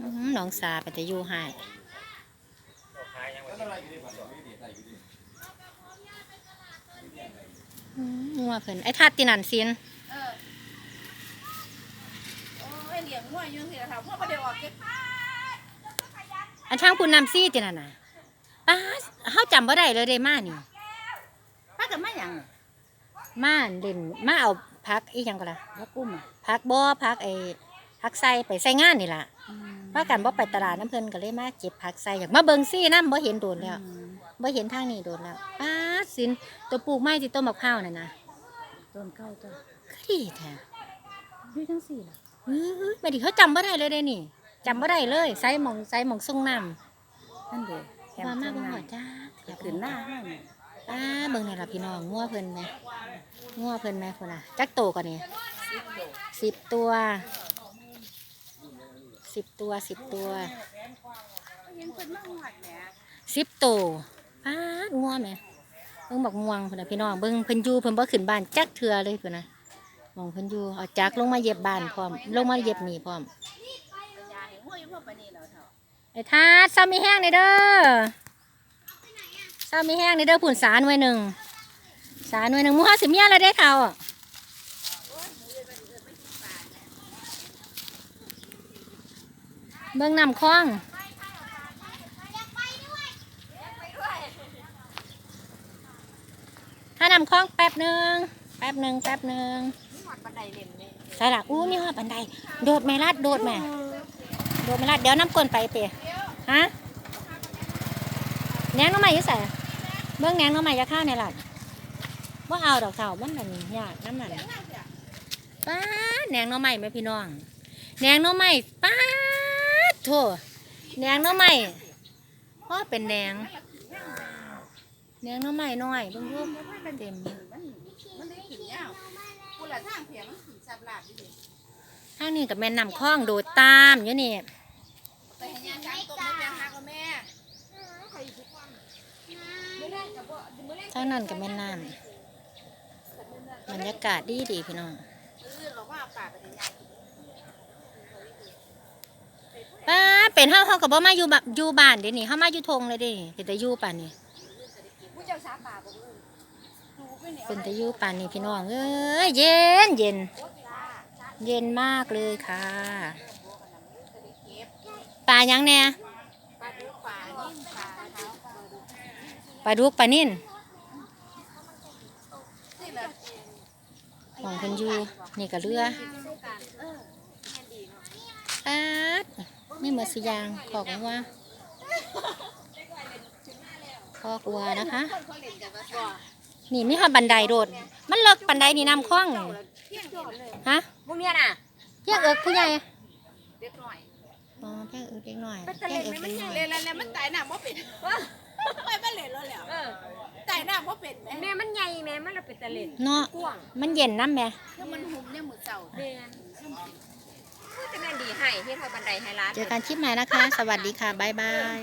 อื้อหือน้องสาไปแต่อยู่ให้อื้องัวเพิ่นไอ้ทัดตินันซินเออโอ้ยเลี้ยงงัวอยู่จังซี่ล่ะค่ะเพราะบ่ได้ออกเก็บอันช่างคุณนำซี่ตินันน่ะป้าดเฮาจำบ่ได้เลยเด้มานี่ป้ากับมาหยังมาเด่นมาเอาพักอีหยังก็ล่ะแล้วกุ้มอะพักบ่พักไอ้ พักใส่ไปใส่งานนี่ล่ะว่ากันบ่ไปตลาดน้ำเพิ่นก็เลยมาเก็บผักใส่อยากมาเบิ่งซี่นำบ่เห็นโดนแล้วบ่เห็นทางนี้โดนแล้วป้าดสินตัวปลูกไม้ที่ต้นมะพร้าวนั่นน่ะต้นเก้าต้นคือดีแท้อยู่จังซี่ล่ะอื้อไม่ดิเขาจำบ่ได้เลยเด้นี่จำบ่ได้เลยใส่หมองใส่หมองส่งน้ำนั่นเด้แคมว่าป์มาข้างบ่หน้าหัวจ้าอยากขึ้นหน้าห้างเนี่ยป้าเบิ่งนี่ล่ะพี่น้องงัวเพิ่นแหมงัวเพิ่นแหมพุ่นน่ะจักโตก่อนนี่สิบตัว สิบตัวสิบตัวยังเพิ่นมาหอดแหมสิบโตป้าดงัวแหมเบิ่งบักม่วงพุ่นน่ะพี่น้องเบิ่งเพิ่นอยู่เพิ่นบ่ขึ้นบ้านจักเทื่อเลยพุ่นน่ะมองเพิ่นอยู่เอาจักรลงมาเย็บบ้านพร้อม ลงมาเย็บนี่พร้อมยาให้วยพวกปานนี้แล้วเฒ่าไอ้ทาซ้ำมีแห้งในเด้อซ้ำมีแห้งในเด้อผุนสารไว้หนึ่งสารไว้หนึ่งหมูห้าสิบเมียแล้วได้เท่าอะ เบิ่งน้ำคลองถ้าน้ำคลองแป๊บหนึ่งแป๊บหนึ่งแป๊บหนึ่งหอดบันไดเล่นนี่ใช่ละอู้มีหอดบันได โดดแม่ลาดโดดแม่โดดแม่ลาดเดี๋ยวน้ำกลนไปเปะฮะแหนงน้องใหม่ยิ่ใส่เบื้องแหนงน้องใหม่จะข้าวในหลัดว่าเอาดอกเสามันมันยากน้ำมันป้าแหนงน้องใหม่ไหมพี่น้องแหนงน้องใหม่ป้า โถแหนงน้องใหม่พ่อเป็นแหนงแหนงน้องใหม่น้อยเบิ่งรูปเต็มข้างเพียงมันกินสับลาบอยู่ดิทางนี้กับแม่นำคล้องโดดตามอยู่นี่ไปให้ยาช้างต้มน้ำยาหากับแม่ทางนั้นกับแม่น้ำบรรยากาศดีดีพี่น้อง เออเราว่าเอาปลาไปให้ยากิน ป้า เป็นเฮาเฮากับบ่มาอยู่แบบอยู่บ้านเดี๋ยวนี้เฮามาอยู่ทงเลยเดิเป็นแต่อยู่ป่านนี้ผู้เจ้าสาปลาบ่เอ้ยดูไปเนี่ยเป็นแต่อยู่ป่านนี้พี่น้องเอ้ยเย็นเย็น เย็นมากเลยค่ะปลายังแน่ปลาดูปลานิ่มปลาเท้าปลาดูปลาดุกปลานิ่นนี่แหละของเพิ่นอยู่นี่ก็เรือเอ อแค่ดีเนาะปาดไม่เหมือนสุยางขอกว่าคอกวัวนะคะคนเขาเล่นกันว่าก่อนี่มีหอดบันไดโดด มันเลิกบันไดนี่น้ำคล้องนี่เที่ยงก่อนเลยฮะพวกเนี้ยน่ะเพียงเอิกผู้ใหญ่เด็กหน่อยอ๋อเพียงเอิกเล็กน้อยมันเพียงเอิกมัเล็นกน้อยเล่นแล้วมันตายหน้าบ่เป็นไปมันเล่นแล้วแล้วตายหน้าบ่เป็นแม่แม่มันใหญ่แม่มันเราเป็นตะเล็ดเนาะกว้างมันเย็นน้ำแม่คือมันหุ่มเนี่ยมือเจ้าแม่นคือ จะแม่นดีให้ที่ทอยบันไดให้ร้าน เจอกันคลิปใหม่นะคะ สวัสดีค่ะ บ๊ายบาย